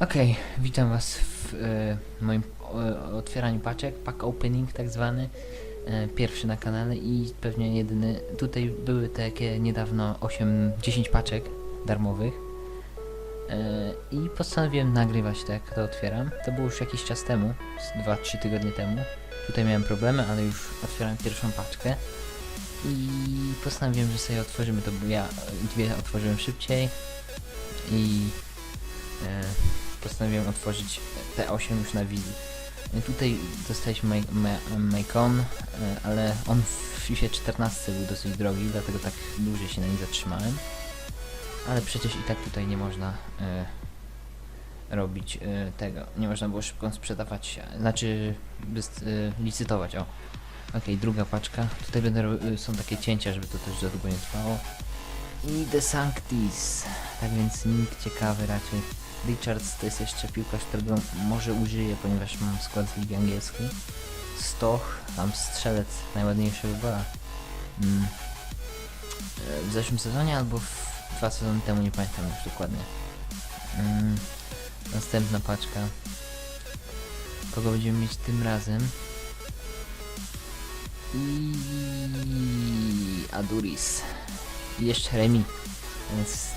Okej, witam was w e, moim e, otwieraniu paczek, pack opening tak zwany, e, pierwszy na kanale i pewnie jedyny. Tutaj były takie niedawno 8-10 paczek darmowych i postanowiłem nagrywać tak, jak to otwieram. To było już jakiś czas temu, z 2-3 tygodnie temu. Tutaj miałem problemy, ale już otwierałem pierwszą paczkę i postanowiłem, że sobie otworzymy to, bo ja dwie otworzyłem szybciej i postanowiłem otworzyć T8 już na wizji. E, Tutaj dostaliśmy Macon, ale on w FIFA 14 był dosyć drogi, dlatego tak dłużej się na nim zatrzymałem. Ale przecież i tak tutaj nie można e, robić e, tego. Nie można było szybko sprzedawać, znaczy bez, e, licytować, o. Okej, druga paczka. Tutaj będę y, są takie cięcia, żeby to też za długo nie trwało. I The Sanctis. Tak więc nikt ciekawy raczej. Richards to jest jeszcze piłkarz, którego może użyję, ponieważ mam skład z ligi angielskiej. Stoch, tam strzelec najładniejszego gola. Mm. E, W zeszłym sezonie albo w dwa sezony temu, nie pamiętam już dokładnie. Mm. Następna paczka. Kogo będziemy mieć tym razem? I Aduris. I jeszcze Remi. Więc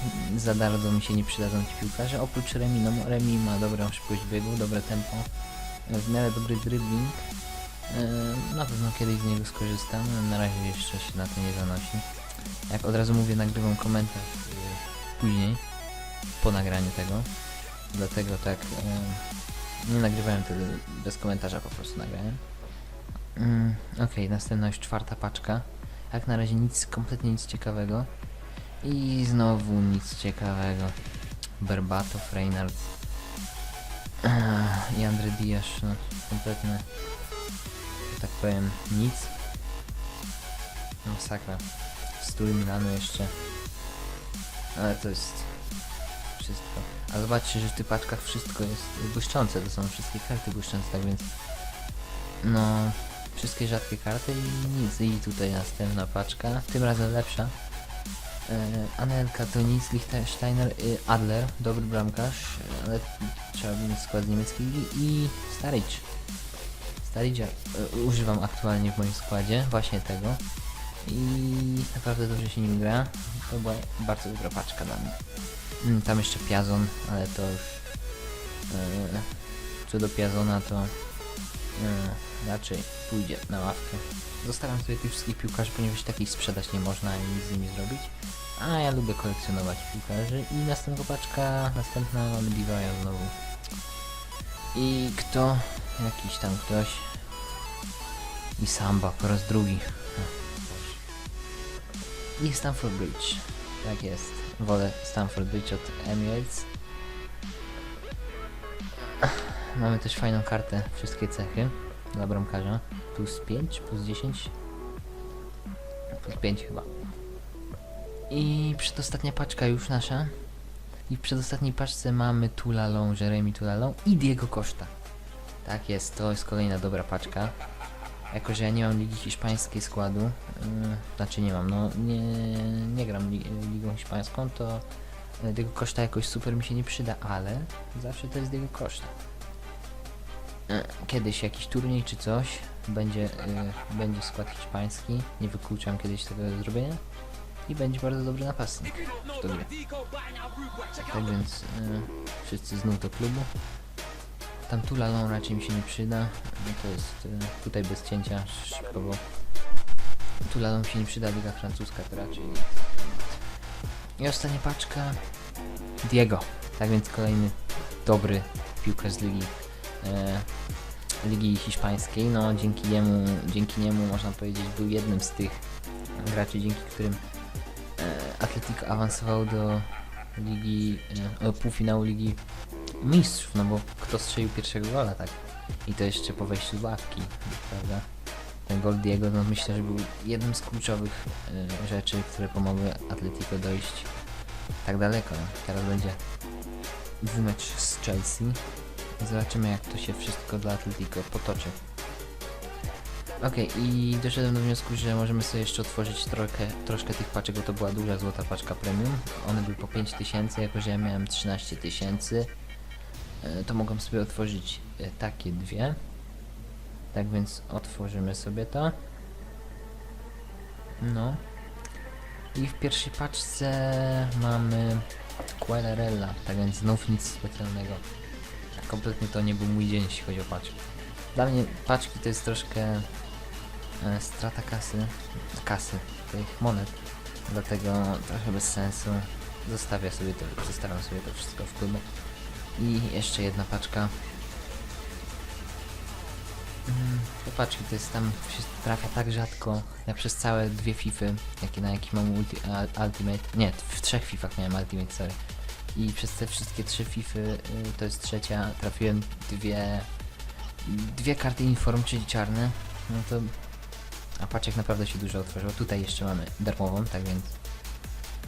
za bardzo mi się nie przydadzą ci piłkarze. Oprócz Remi, no Remi ma dobrą szybkość biegu, dobre tempo, w miarę dobry dribbling. E, Na pewno kiedyś z niego skorzystam, na razie jeszcze się na to nie zanosi. Jak od razu mówię, nagrywam komentarz e, później, po nagraniu tego. Dlatego tak e, nie nagrywałem wtedy bez komentarza, po prostu nagrałem. Okej, następna już czwarta paczka. Jak na razie nic, kompletnie nic ciekawego. I znowu nic ciekawego. Berbatow, Reynolds Ach, i Andre Diaz, no kompletne, tak powiem, nic. Masakra. Stół Milanu jeszcze. Ale to jest wszystko. A zobaczcie, że w tych paczkach wszystko jest błyszczące, to są wszystkie karty błyszczące, tak więc no wszystkie rzadkie karty i nic. I tutaj następna paczka, tym razem lepsza. E, Anelka to nic, Liechtensteiner, y, Adler, dobry bramkarz, ale trzeba mieć skład ligi i Staric. Staricia e, używam aktualnie w moim składzie, właśnie tego. I naprawdę dobrze się nim gra. To była bardzo dobra paczka dla mnie. Mm, Tam jeszcze Piazon, ale to już... E, co do Piazona to... Raczej pójdzie na ławkę. Zostawiam sobie tych wszystkich piłkarzy, ponieważ takich sprzedać nie można i nic z nimi zrobić. A ja lubię kolekcjonować piłkarzy. I następna paczka, następna mamy Divaja znowu. I kto? Jakiś tam ktoś. I Samba po raz drugi. I Stamford Bridge. Tak jest. Wolę Stamford Bridge od Emirates. Mamy też fajną kartę, wszystkie cechy dla bramkarza. Plus 5, plus 10. Plus 5 chyba. I przedostatnia paczka już nasza. I w przedostatniej paczce mamy Tulalą, Jeremy Tulalą i Diego Costa. Tak jest, to jest kolejna dobra paczka. Jako, że ja nie mam ligi hiszpańskiej składu, yy, znaczy nie mam, no nie, nie gram li, ligą hiszpańską, to Diego Costa jakoś super mi się nie przyda, ale zawsze to jest Diego Costa. Yy, Kiedyś jakiś turniej czy coś, będzie, yy, będzie skład hiszpański, nie wykluczam kiedyś tego zrobienia i będzie bardzo dobry napastnik to gry. Tak więc yy, wszyscy znów do klubu. Tam Tulalą raczej mi się nie przyda. No to jest yy, tutaj bez cięcia szybko, bo Tulalą mi się nie przyda, liga francuska to raczej. I ostatnia paczka Diego. Tak więc kolejny dobry piłkarz z ligi e, ligi hiszpańskiej. No dzięki niemu, dzięki niemu można powiedzieć był jednym z tych graczy, dzięki którym Atletico awansował do ligi, e, półfinału ligi mistrzów, no bo kto strzelił pierwszego gola, tak? I to jeszcze po wejściu z ławki, prawda? Ten gol Diego, no myślę, że był jednym z kluczowych e, rzeczy, które pomogły Atletico dojść tak daleko. Teraz będzie wymecz z Chelsea. Zobaczymy jak to się wszystko dla Atletico potoczy. Okej, i doszedłem do wniosku, że możemy sobie jeszcze otworzyć trochę, troszkę tych paczek, bo to była duża złota paczka premium. One były po 5000, jako że ja miałem 13 tysięcy. e, to mogą sobie otworzyć e, takie dwie. Tak więc otworzymy sobie to. No. I w pierwszej paczce mamy Quellerella, tak więc znów nic specjalnego. Kompletnie to nie był mój dzień, jeśli chodzi o paczki. Dla mnie paczki to jest troszkę strata kasy, kasy, tych monet. Dlatego trochę bez sensu. Zostawię sobie to, zostawiam sobie to wszystko w klubie. I jeszcze jedna paczka. Mm, paczki to jest tam się trafia tak rzadko. Ja przez całe dwie Fify, jakie na jakich mam ulti, Ultimate. Nie, w trzech Fifach miałem Ultimate, sorry. I przez te wszystkie trzy Fify, to jest trzecia, trafiłem dwie dwie karty inform, czyli czarne. No to. A paczek naprawdę się dużo otworzyło. Tutaj jeszcze mamy darmową, tak więc.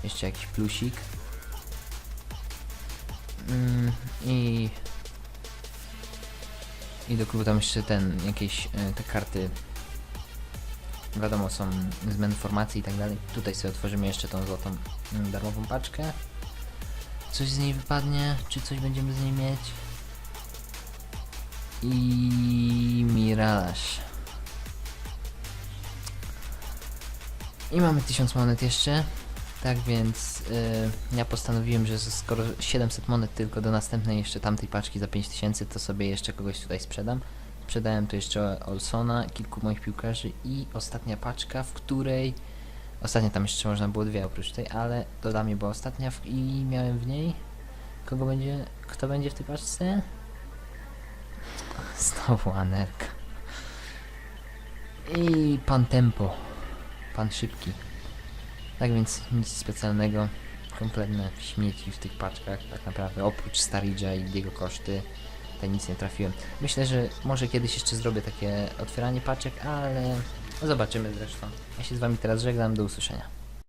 Jeszcze jakiś plusik. Mm, I. I do klubu tam jeszcze ten, jakieś e, te karty. Wiadomo, są zmiany formacji i tak dalej. Tutaj sobie otworzymy jeszcze tą złotą mm, darmową paczkę. Coś z niej wypadnie, czy coś będziemy z niej mieć? I Miralaś. I mamy 1000 monet jeszcze. Tak więc y, ja postanowiłem, że skoro 700 monet tylko do następnej jeszcze tamtej paczki za 5000, to sobie jeszcze kogoś tutaj sprzedam. Sprzedałem tu jeszcze Olsona, kilku moich piłkarzy i ostatnia paczka, w której ostatnia tam jeszcze można było dwie oprócz tej, ale to dla mnie była ostatnia w, i miałem w niej kogo będzie, kto będzie w tej paczce? Znowu Anerka. I pan Tempo. Pan Szybki. Tak więc nic specjalnego. Kompletne śmieci w tych paczkach. Tak naprawdę oprócz Staridża i jego koszty. Tutaj nic nie trafiłem. Myślę, że może kiedyś jeszcze zrobię takie otwieranie paczek, ale zobaczymy zresztą. Ja się z wami teraz żegnam. Do usłyszenia.